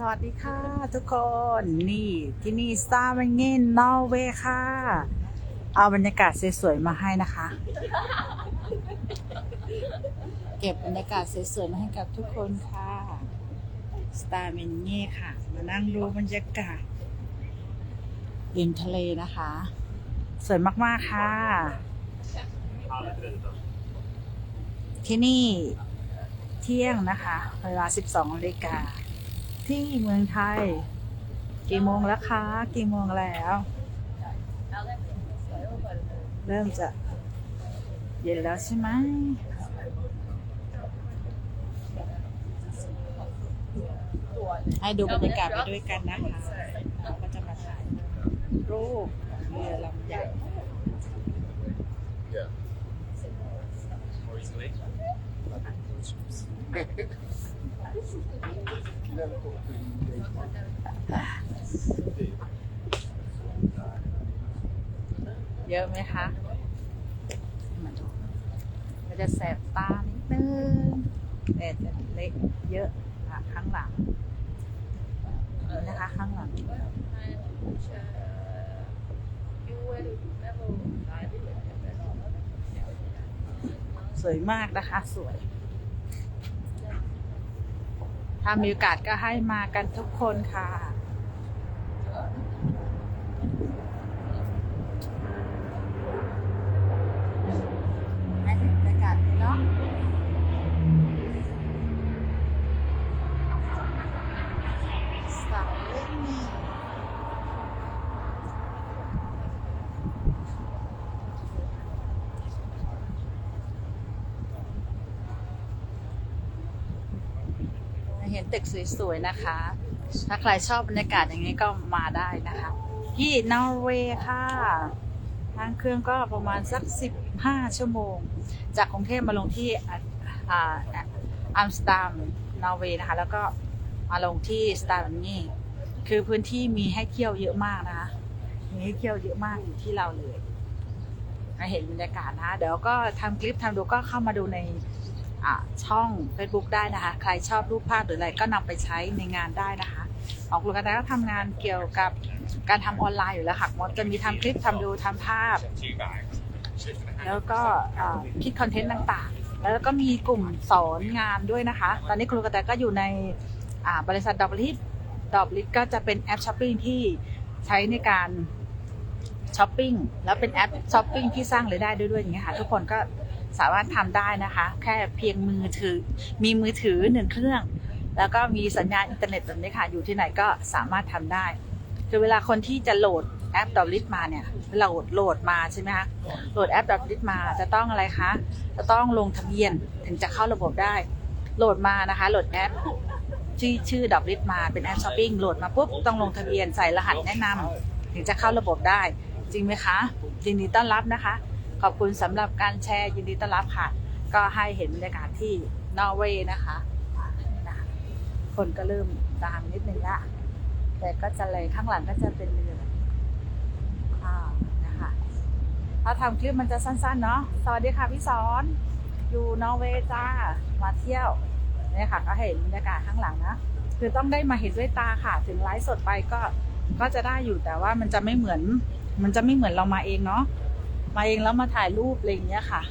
สวัสดีค่ะทุกคนนี่ที่นี่ซาเมเงนนอร์เวย์ค่ะ เอาบรรยากาศสวยๆมาให้นะคะ เก็บบรรยากาศสวยๆมาให้กับทุกคนค่ะสตาร์เมนเง่ค่ะ มานั่งดูบรรยากาศริมทะเลนะคะ สวยมากๆค่ะ ที่นี่เที่ยงนะคะ เวลา 12นาฬิกา ที่เมืองไทย กี่โมงแล้วคะ กี่โมงแล้ว เริ่มจะเย็นแล้วใช่ไหมให้ดูบรรยากาศไปด้วยกันนะคะเราก็จะมาถ่ายรูปเรือลำใหญ่ Yeah. More easily. เยอะไหมคะมาดูมันจะแสบตานิดนึงแต่จะเล็กเยอะค่ะข้างหลังนี่นะคะข้างหลัง สวยมากนะคะ สวย ถ้ามีโอกาสก็ให้มากันทุกคนค่ะ ให้เห็นบรรยากาศนี้เนาะสาวเล่นนี่ให้ เห็นตึกสวยๆนะคะ ถ้าใครชอบบรรยากาศอย่างนี้ก็มาได้นะคะ ที่นอร์เวย์ค่ะทางเครื่องก็ประมาณสัก 15 ชั่วโมง จากกรุงเทพมาลงที่อัมสเตอร์ดัมนอร์เวย์นะคะ แล้วก็มาลงที่สตาร์บันนี่คือพื้นที่มีให้เที่ยวเยอะมากนะคะมีให้เที่ยวเยอะมากอยู่ที่เราเลยมาเห็นบรรยากาศนะ เดี๋ยวก็ทำคลิปทำดูก็เข้ามาดูใน ช่อง Facebook ได้นะคะ ใครชอบรูปภาพหรืออะไรก็นำไปใช้ในงานได้นะคะของคุณกันดาก็ทำงานเกี่ยวกับการทำออนไลน์อยู่แล้วค่ะมดจะมีทำคลิปทำดูทำภาพ แล้วก็คิดคอนเทนต์ต่างๆ แล้วก็มีกลุ่มสอนงานด้วยนะคะ ตอนนี้ครูกระแตก็อยู่ในบริษัทดอบลิทดอบลิทก็จะเป็นแอปช้อปปิ้งที่ใช้ในการช้อปปิ้งแล้วเป็นแอปช้อปปิ้งที่สร้างรายได้ด้วยด้วยอย่างเงี้ยค่ะทุกคนก็ สามารถทำได้นะคะ แค่เพียงมือถือ มีมือถือหนึ่งเครื่อง แล้วก็มีสัญญาณอินเทอร์เน็ตแบบนี้ค่ะ อยู่ที่ไหนก็สามารถทำได้คือเวลาคนที่จะโหลดแอปดอ b ลิทมาเนี่ยโหลดโหลดมาใช่ไหมคะโหลดแอปดอ b ลิทมาจะต้องอะไรคะจะต้องลงทะเบียนถึงจะเข้าระบบได้ โหลดมานะคะโหลดแอปชื่อชื่อดอ b ลิทมาเป็นแอปช้อปปิ้งโหลดมาปุ๊บต้องลงทะเบียนใส่รหัสแนะนำถึงจะเข้าระบบได้ จริงไหมคะยินดีต้อนรับนะคะ ขอบคุณสำหรับการแชร์ยินดีต้อนรับค่ะ ก็ให้เห็นบรรยากาศที่นอร์เวย์นะคะนะคะ คนก็เริ่มตามนิดนึงละแต่ก็จะเลยข้างหลังก็จะเป็นเรืออ่านะคะถ้าทำคลิปมันจะสั้นๆเนาะสวัสดีค่ะพี่สอนอยู่นอร์เวย์จ้ามาเที่ยวเนี่ยค่ะ ก็เห็นบรรยากาศข้างหลังนะคือต้องได้มาเห็นด้วยตาค่ะ ถึงไลฟ์สดไปก็ก็จะได้อยู่แต่ว่ามันจะไม่เหมือน มันจะไม่เหมือนเรามาเองเนาะ มาเองแล้วมาถ่ายรูปอะไรอย่างเงี้ยค่ะ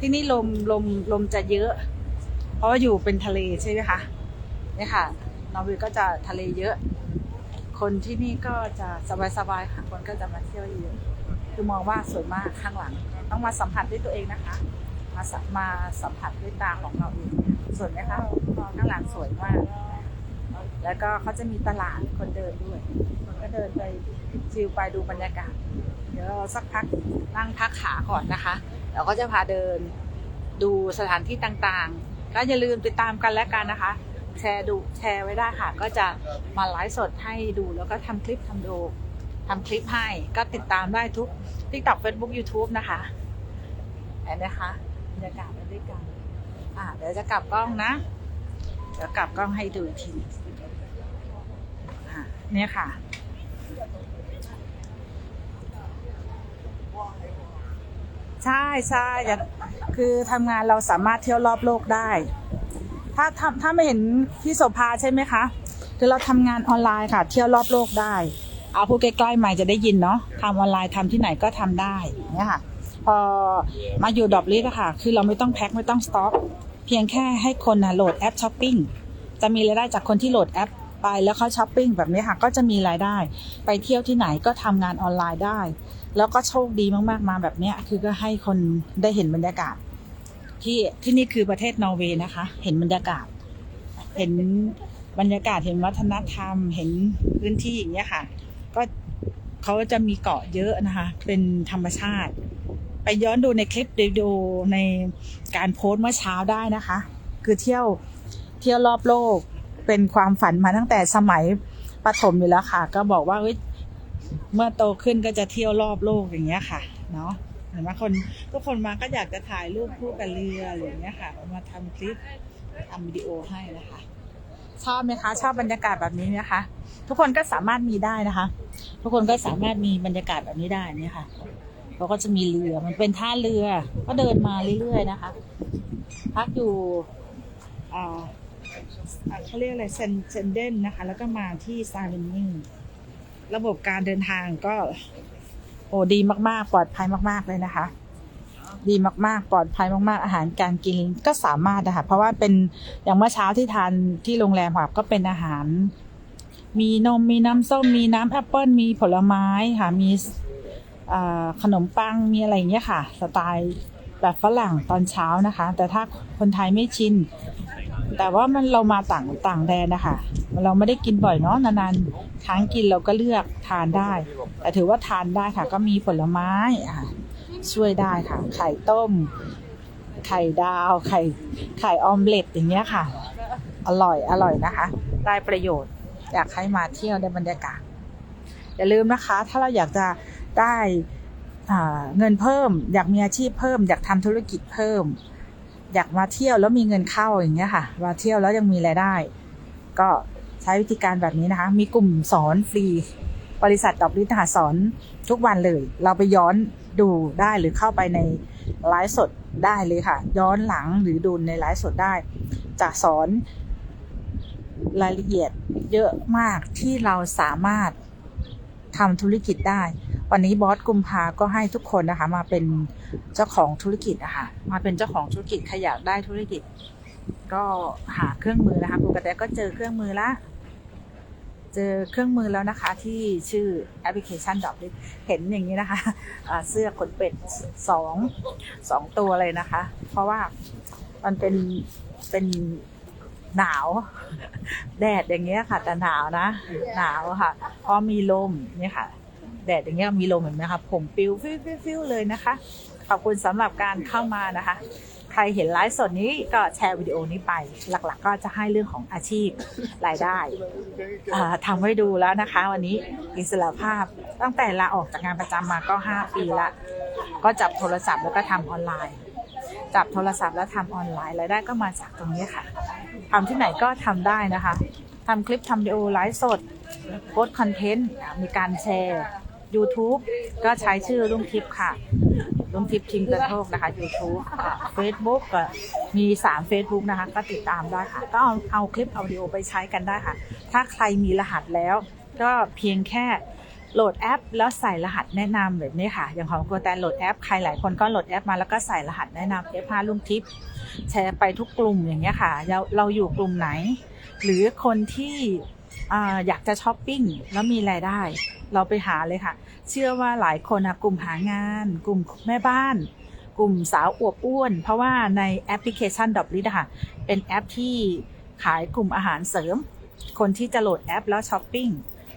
ที่นี่ลมลมลมจะเยอะ เพราะว่าอยู่เป็นทะเลใช่ไหมคะเนี่ยค่ะนอร์เวย์ก็จะทะเลเยอะ คนที่นี่ก็จะสบายๆค่ะคนก็จะมาเที่ยวเยอะคือมองว่าสวยมากข้างหลัง ต้องมาสัมผัสด้วยตัวเองนะคะ มาสัมมาสัมผัสด้วยตาของเราเองสวยไหมคะข้างหลังสวยมาก แล้วก็เขาจะมีตลาดคนเดินด้วยคนก็เดินไปชิลไปดูบรรยากาศ เดี๋ยวเราสักพักนั่งพักขาก่อนนะคะเราก็จะพาเดินดูสถานที่ต่างๆ ก็อย่าลืมติดตามกันแล้วกันนะคะ แชร์ดูแชร์ไว้ได้ค่ะ ก็จะมาไลฟ์สดให้ดูแล้วก็ทำคลิปทำดูทำคลิปให้ก็ติดตามได้ทุก TikTok Facebook YouTube นะคะเห็นไหมคะบรรยากาศไปด้วยกันอ่าเดี๋ยวจะกลับกล้องนะ เดี๋ยวกลับกล้องให้ดูอีกที เนี่ยค่ะ ใช่ใช่คือทำงานเราสามารถเที่ยวรอบโลกได้ ถ้าถ้าถ้าไม่เห็นพี่โสภาใช่ไหมคะคือเราทำงานออนไลน์ค่ะ เที่ยวรอบโลกได้ เอาพูดใกล้ๆใหม่จะได้ยินเนาะทำออนไลน์ทำที่ไหนก็ทำได้เนี่ยค่ะพอมาอยู่ดอบลิสอะค่ะ คือเราไม่ต้องแพ็คไม่ต้องสต็อก เพียงแค่ให้คนนะโหลดแอปช้อปปิ้ง จะมีรายได้จากคนที่โหลดแอป ไปแล้วเขาช้อปปิ้งแบบนี้ค่ะก็จะมีรายได้ ไปเที่ยวที่ไหนก็ทำงานออนไลน์ได้ แล้วก็โชคดีมากๆมาแบบนี้คือก็ให้คนได้เห็นบรรยากาศ ที่ที่นี่คือประเทศนอร์เวย์นะคะ เห็นบรรยากาศ เห็นบรรยากาศเห็นวัฒนธรรม เห็นพื้นที่อย่างเงี้ยค่ะ ก็เขาจะมีเกาะเยอะนะคะ เป็นธรรมชาติ ไปย้อนดูในคลิปดีโอในการโพสต์เมื่อเช้าได้นะคะ คือเที่ยวเที่ยวรอบโลก เป็นความฝันมาตั้งแต่สมัยประถมอยู่แล้วค่ะ ก็บอกว่าเฮ้ยเมื่อโตขึ้นก็จะเที่ยวรอบโลกอย่างเงี้ยค่ะ เนาะเห็นไหมคนทุกคนมาก็อยากจะถ่ายรูปคู่กับเรืออะไรอย่างเงี้ยค่ะ มาทำคลิปทำวิดีโอให้นะคะ ชอบไหมคะ ชอบบรรยากาศแบบนี้ไหมคะทุกคนก็สามารถมีได้นะคะ ทุกคนก็สามารถมีบรรยากาศแบบนี้ได้นี่ค่ะเราก็จะมีเรือมันเป็นท่าเรือ ก็เดินมาเรื่อยๆนะคะ พักอยู่อ่า เขาเรียกอะไรเซนเซนเดนนะคะ แล้วก็มาที่ซาเวนนิงระบบการเดินทางก็ โอ้ดีมาก ๆ ปลอดภัยมาก ๆ เลยนะคะ ดีมาก ๆ ปลอดภัยมาก ๆ อาหารการกินก็สามารถนะคะเพราะว่าเป็นอย่างเมื่อเช้าที่ทานที่โรงแรมค่ะก็เป็นอาหาร มีนมมีน้ำส้ม มีน้ำแอปเปิลมีผลไม้ค่ะมีขนมปังมีอะไรอย่างเงี้ยค่ะ สไตล์แบบฝรั่งตอนเช้านะคะ แต่ถ้าคนไทยไม่ชิน แต่ว่ามันเรามาต่างต่างแดนนะคะเราไม่ได้กินบ่อยเนาะนานๆครั้งกินเราก็เลือกทานได้ แต่ถือว่าทานได้ค่ะ ก็มีผลไม้อะช่วยได้ค่ะ ไข่ต้ม ไข่ดาว ไข่ไข่ออมเล็ตอย่างเงี้ยค่ะ อร่อยอร่อยนะคะ ได้ประโยชน์ อยากให้มาเที่ยวในบรรยากาศอย่าลืมนะคะ ถ้าเราอยากจะได้เงินเพิ่ม อยากมีอาชีพเพิ่ม อยากทำธุรกิจเพิ่ม อยากมาเที่ยวแล้วมีเงินเข้าอย่างเงี้ยค่ะมาเที่ยวแล้วยังมีรายได้ ก็ใช้วิธีการแบบนี้นะคะ มีกลุ่มสอนฟรี บริษัทดอกลิทหาสอนทุกวันเลย เราไปย้อนดูได้หรือเข้าไปในไลฟ์สดได้เลยค่ะ ย้อนหลังหรือดูในไลฟ์สดได้ จะสอนรายละเอียดเยอะมากที่เราสามารถทำธุรกิจได้ วันนี้บอสกุมภาก็ให้ทุกคนนะคะมาเป็นเจ้าของธุรกิจนะคะมาเป็นเจ้าของธุรกิจใครอยากได้ธุรกิจ ก็หาเครื่องมือนะคะปกติก็เจอเครื่องมือละเจอเครื่องมือแล้วนะคะที่ชื่อแอปพลิเคชันดอกเห็นอย่างนี้นะคะอ่าเสื้อขนเป็ดสองสองตัวเลยนะคะ เพราะว่ามันเป็นเป็นหนาว แดดอย่างเงี้ยค่ะ แต่หนาวนะ หนาวค่ะพราะมีลมเนี่ยค่ะ แดดอย่างเงี้ยมีลมเห็นไหมคะผมปิวฟิวฟิวฟิวเลยนะคะ ขอบคุณสำหรับการเข้ามานะคะ ใครเห็นไลฟ์สดนี้ก็แชร์วิดีโอนี้ไป หลักๆ ก็จะให้เรื่องของอาชีพรายได้อ่าทำให้ดูแล้วนะคะ วันนี้อิสระภาพตั้งแต่ลาออกจากงานประจำมาก็ 5 ปีละ ก็จับโทรศัพท์แล้วก็ทำออนไลน์ จับโทรศัพท์แล้วทำออนไลน์รายได้ก็มาจากตรงนี้ค่ะทำที่ไหนก็ทำได้นะคะทำคลิปทำวิดีโอไลฟ์สดโพสต์คอนเทนต์มีการแชร์ YouTube ก็ใช้ชื่อลุงทิพย์ค่ะลุงทิพย์ชิงกระโทกนะคะ YouTube เฟซบุ๊กก็มี 3 Facebook นะคะ ก็ติดตามได้ค่ะ ก็เอาเอาคลิปเอาวิดีโอไปใช้กันได้ค่ะ ถ้าใครมีรหัสแล้ว ก็เพียงแค่โหลดแอป แล้วใส่รหัสแนะนำแบบนี้ค่ะ อย่างของโกแตนโหลดแอปใครหลายคนก็โหลดแอปมาแล้วก็ใส่รหัสแนะนำ F5 ลุงทิพย์แชร์ไปทุกกลุ่มอย่างเงี้ยค่ะเราเราอยู่กลุ่มไหน หรือคนที่ อยากจะช้อปปิ้งแล้วมีรายได้ เราไปหาเลยค่ะ เชื่อว่าหลายคนกลุ่มหางาน กลุ่มแม่บ้าน กลุ่มสาวอวบอ้วน เพราะว่าในแอปพลิเคชันดอบลิค่ะ เป็นแอปที่ขายกลุ่มอาหารเสริม คนที่จะโหลดแอปแล้วช้อปปิ้ง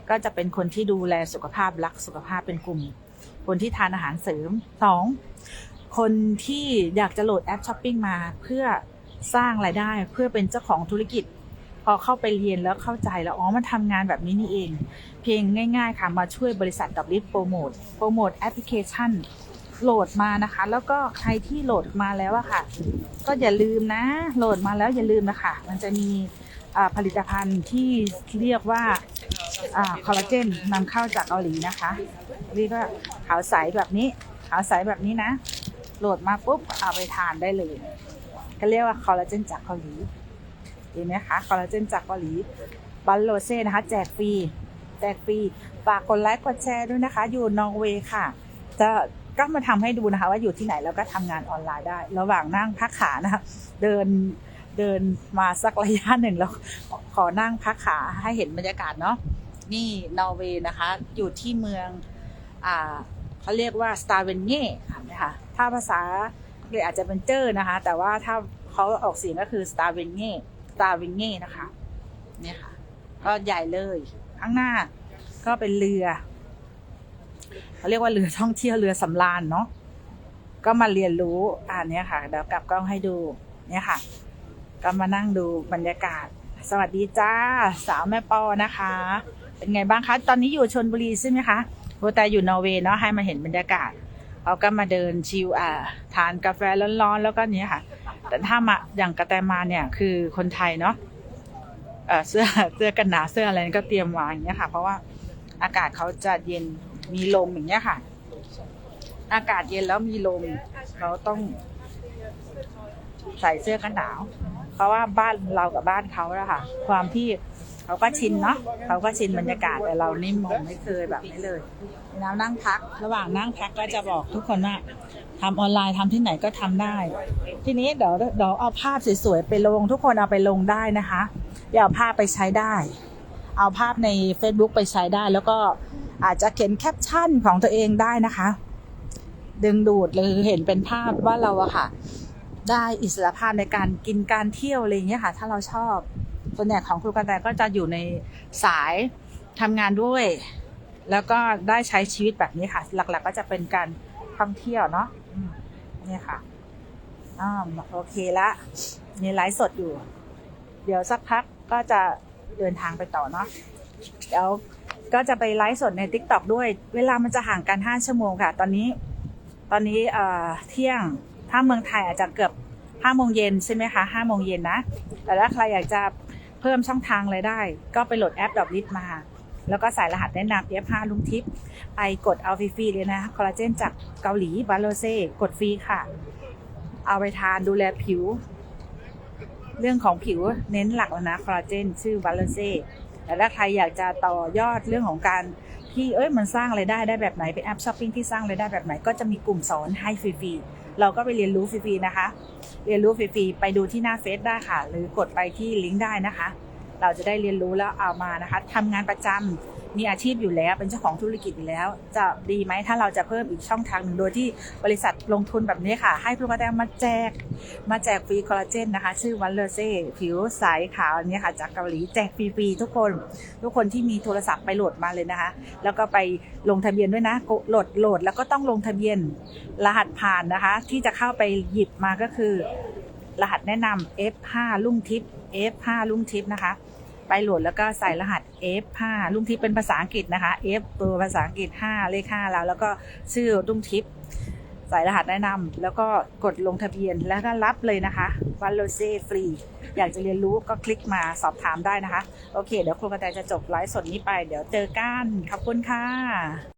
ก็จะเป็นคนที่ดูแลสุขภาพรักสุขภาพเป็นกลุ่ม คนที่ทานอาหารเสริมสองคนที่อยากจะโหลดแอปช้อปปิ้งมาเพื่อสร้างรายได้เพื่อเป็นเจ้าของธุรกิจ อเข้าไปเรียนแล้วเข้าใจแล้วอ๋อมันทำงานแบบนี้นี่เอง เพียงง่ายๆค่ะมาช่วยบริษัทดับลิฟโปรโมทโปรโมทแอปพลิเคชันโหลดมานะคะ แล้วก็ใครที่โหลดมาแล้วอะค่ะ ก็อย่าลืมนะโหลดมาแล้วอย่าลืมนะคะมันจะมีผลิตภัณฑ์ที่เรียกว่าคอลลาเจนนำเข้าจากเกาหลีนะคะเรียกว่าขาวใสแบบนี้ขาวใสแบบนี้นะ โหลดมาปุ๊บเอาไปทานได้เลยก็เรียกว่าคอลลาเจนจากเกาหลี เห็นไหมคะคอลลาเจนจากเกาหลีบัลโลเซ่นะคะแจกฟรีแจกฟรีฝากกดไลค์กดแชร์ด้วยนะคะ อยู่นอร์เวย์ค่ะ จะก็มาทำให้ดูนะคะ ว่าอยู่ที่ไหนแล้วก็ทำงานออนไลน์ได้ ระหว่างนั่งพักขานะคะเดินเดินมาสักระยะหนึ่งแล้วขอนั่งพักขาให้เห็นบรรยากาศเนาะนี่นอร์เวย์นะคะ อยู่ที่เมืองอ่าเขาเรียกว่าสตาร์เวนเง่ค่ะนะคะถ้าภาษาอังกฤษอาจจะเป็นเจอร์นะคะ แต่ว่าถ้าเขาออกเสียงก็คือสตาร์เวนเง่ ตาร์เวนเง่นะคะเนี่ยค่ะ ก็ใหญ่เลย ข้างหน้าก็เป็นเรือเขาเรียกว่าเรือท่องเที่ยวเรือสำราญเนาะก็มาเรียนรู้อ่านเนี่ยค่ะเดี๋ยวกลับกล้องให้ดูเนี่ยค่ะ ก็มานั่งดูบรรยากาศ สวัสดีจ้าสาวแม่ปอนะคะ เป็นไงบ้างคะ ตอนนี้อยู่ชนบุรีใช่ไหมคะโบแต่อยู่นอร์เวย์เนาะให้มาเห็นบรรยากาศเราก็มาเดินชิลอ่าทานกาแฟร้อนๆ แล้วก็เนี้ยค่ะ แต่ถ้ามาอย่างกระแตมาเนี่ยคือคนไทยเนาะเสื้อเสื้อกันหนาวเสื้ออะไรก็เตรียมวางอย่างเงี้ยค่ะ เพราะว่าอากาศเขาจะเย็นมีลมอย่างเงี้ยค่ะ อากาศเย็นแล้วมีลมเราต้องใส่เสื้อกันหนาว เพราะว่าบ้านเรากับบ้านเขาอะค่ะ ความที่ เขาก็ชินเนาะเขาก็ชินบรรยากาศแต่เรานี่มองไม่เคยแบบนี้เลยแล้วนั่งพัก ระหว่างนั่งพักก็จะบอกทุกคนว่าทำออนไลน์ทำที่ไหนก็ทำได้ ทีนี้เดี๋ยวเดี๋ยวเอาภาพสวยๆไปลง ทุกคนเอาไปลงได้นะคะอย่าเอาภาพไปใช้ได้ เอาภาพใน Facebook ไปใช้ได้ แล้วก็อาจจะเขียนแคปชั่นของตัวเองได้นะคะ ดึงดูดหรือเห็นเป็นภาพว่าเราอะค่ะ ได้อิสระภาพในการกินการเที่ยวอะไรอย่างเงี้ยค่ะ ถ้าเราชอบ ส่วนใหญ่ของครูกันแตก็จะอยู่ในสายทำงานด้วย แล้วก็ได้ใช้ชีวิตแบบนี้ค่ะ หลัก ๆ ก็จะเป็นการท่องเที่ยวเนาะนี่ค่ะอ่าโอเคละมีไลฟ์สดอยู่ เดี๋ยวสักพักก็จะเดินทางไปต่อเนาะเดี๋ยวก็จะไปไลฟ์สดใน t ิ k t o k ด้วย เวลามันจะห่างกัน5ชั่วโมงค่ะ ตอนนี้ ตอนนี้เอ่อเที่ยงถ้าเมืองไทยอาจจะเกือบ5โมงเย็นใช่ไหมคะ5โมงเย็นนะ แต่ถ้าใครอยากจะ เพิ่มช่องทางรายได้ ก็ไปโหลดแอปดอกลิสมา แล้วก็ใส่รหัสแนะนำ F5 ลุงทิปไปกดเอาฟรีๆเลยนะคอลลาเจนจากเกาหลีบาโลเซ่กดฟรีค่ะ เอาไปทานดูแลผิว เรื่องของผิวเน้นหลักแล้วนะคอลลาเจนชื่อบาโลเซ่แต่ถ้าใครอยากจะต่อยอดเรื่องของการที่เอ้ยมันสร้างไรายได้ได้แบบไหนเป็นแอปช้อปปิ้งที่สร้างไรายได้แบบไหนก็จะมีกลุ่มสอนให้ฟรีๆเราก็ไปเรียนรู้ฟรีๆนะคะ เรียนรู้ฟรีๆไปดูที่หน้าเฟซได้ค่ะ หรือกดไปที่ลิงก์ได้นะคะ เราจะได้เรียนรู้แล้วเอามานะคะทำงานประจำ มีอาชีพอยู่แล้วเป็นเจ้าของธุรกิจอยู่แล้ว จะดีไหมถ้าเราจะเพิ่มอีกช่องทางหนึ่งโดยที่บริษัทลงทุนแบบนี้ค่ะ ให้พลูกระแตมาแจก มาแจกฟรีคอลลาเจนนะคะ ชื่อวันเลเซ่ผิวใสขาวอันนี้ค่ะ จากเกาหลีแจกฟรีๆทุกคน ทุกคนที่มีโทรศัพท์ไปโหลดมาเลยนะคะ แล้วก็ไปลงทะเบียนด้วยนะโหลดโหลดแล้วก็ต้องลงทะเบียนรหัสผ่านนะคะ ที่จะเข้าไปหยิบมาก็คือ รหัสแนะนำ F5 ลุ่งทิป F5 ลุ่งทิปนะคะ ไปโหลดแล้วก็ใส่รหัส F5 ลุงทิพย์เป็นภาษาอังกฤษนะคะ F ตัวภาษาอังกฤษ 5 เลข5แล้ว แล้วก็ชื่อลุงทิพย์ใส่รหัสแนะนำแล้วก็กดลงทะเบียนแล้วก็รับเลยนะคะวันโลเซ่ฟรี อยากจะเรียนรู้ก็คลิกมาสอบถามได้นะคะ โอเค เดี๋ยวครูกระแตจะจบไลฟ์สดนี้ไป เดี๋ยวเจอกัน ขอบคุณค่ะ